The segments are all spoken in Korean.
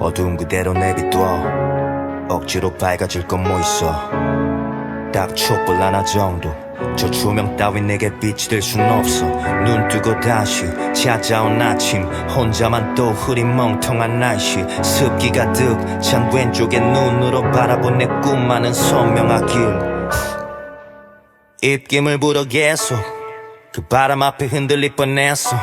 어두운 그대로 내비둬 억지로 밝아질 건 뭐 있어. 딱 촛불 하나 정도. 저 조명 따윈 내게 빛이 될 순 없어. 눈 뜨고 다시 찾아온 아침. 혼자만 또 흐린 멍텅한 날씨. 습기 가득 찬 왼쪽의 눈으로 바라본 내 꿈만은 선명하길. 입김을 불어 계속 그 바람 앞에 흔들릴 뻔했어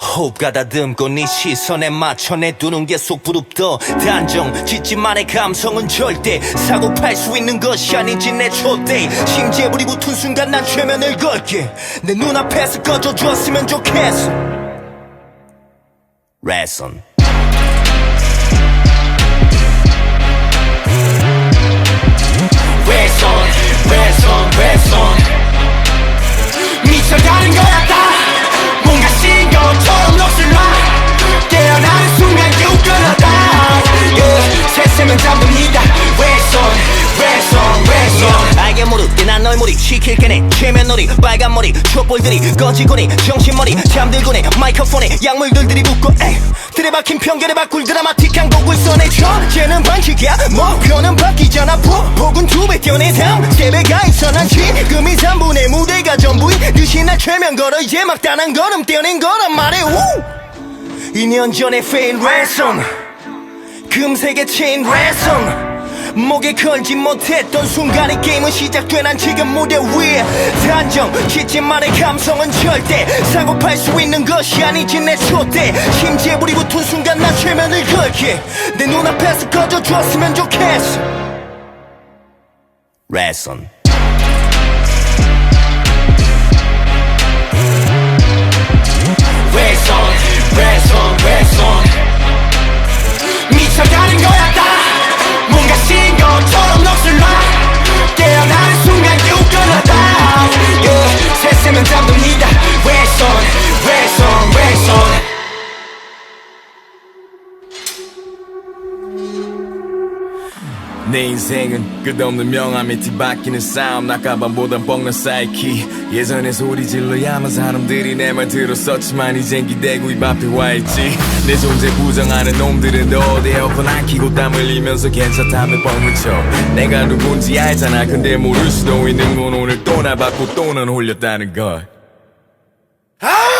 호흡 가다듬고 네 시선에 맞춰 내두는 게 속 부릅떠. 단정 짓지만의 감성은 절대 사고 팔 수 있는 것이 아니지 내 초대. 심지에 불이 붙은 순간 난 최면을 걸게. 내 눈앞에서 꺼져줬으면 좋겠어. 레슨 시킬 게네. 최면놀이 빨간 머리 촛불들이 꺼지고니 정신머리 잠들고니 마이크폰에 약물들들이 붙고 에이. 들이박힌 편견에 바꿀 드라마틱한 곡을 써내줘. 쟤는 반칙이야 목표는 바뀌잖아 폭은 두배 뛰어내 다음 세배가 있어 난 지금이 3분의 무대가 전부인 듯이 날 최면 걸어 이제 막 단한 걸음 떼어낸 거란 말해 우. 2년 전에 페인 랜선 금색의 체인 랜선 목에 걸지 못했던 순간 이 게임은 시작돼 난 지금 무대 위에. 단정 짓지만의 감성은 절대 사고 팔 수 있는 것이 아니지 내 초대 심지에 불이 붙은 순간 난 최면을 걸게 내 눈앞에서 꺼져줬으면 좋겠어. 레슨 naprawdę nie 내 인생은 끝없는 명함에 뒤바뀌는 싸움. 낙가방보단 뻥난 사이키. 예전에 소리 질러야만 사람들이 내 말 들었었지만 이젠 기대고 입 앞에 와있지. 내 존재 부정하는 놈들은 너 에어컨 안 키고 땀 흘리면서 괜찮다며 뻥을 쳐. 내가 누군지 알잖아. 근데 모를 수도 있는 건 오늘 또날 받고 또 넌 홀렸다는 걸. 외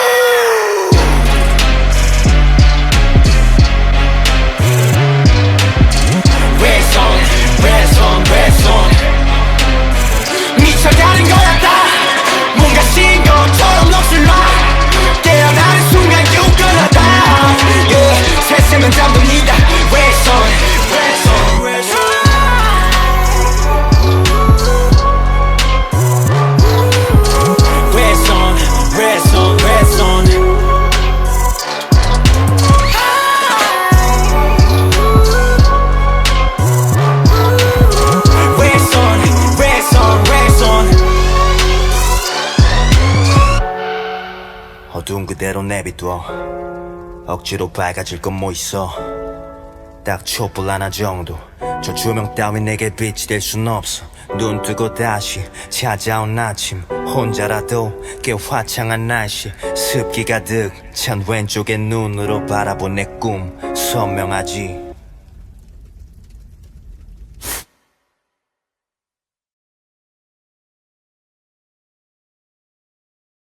어두운 그대로 내비둬 억지로 밝아질 건 뭐 있어. 딱 촛불 하나 정도. 저 조명 따윈 내게 빛이 될 순 없어. 눈 뜨고 다시 찾아온 아침. 혼자라도 꽤 화창한 날씨. 습기 가득 찬 왼쪽의 눈으로 바라본 내 꿈. 선명하지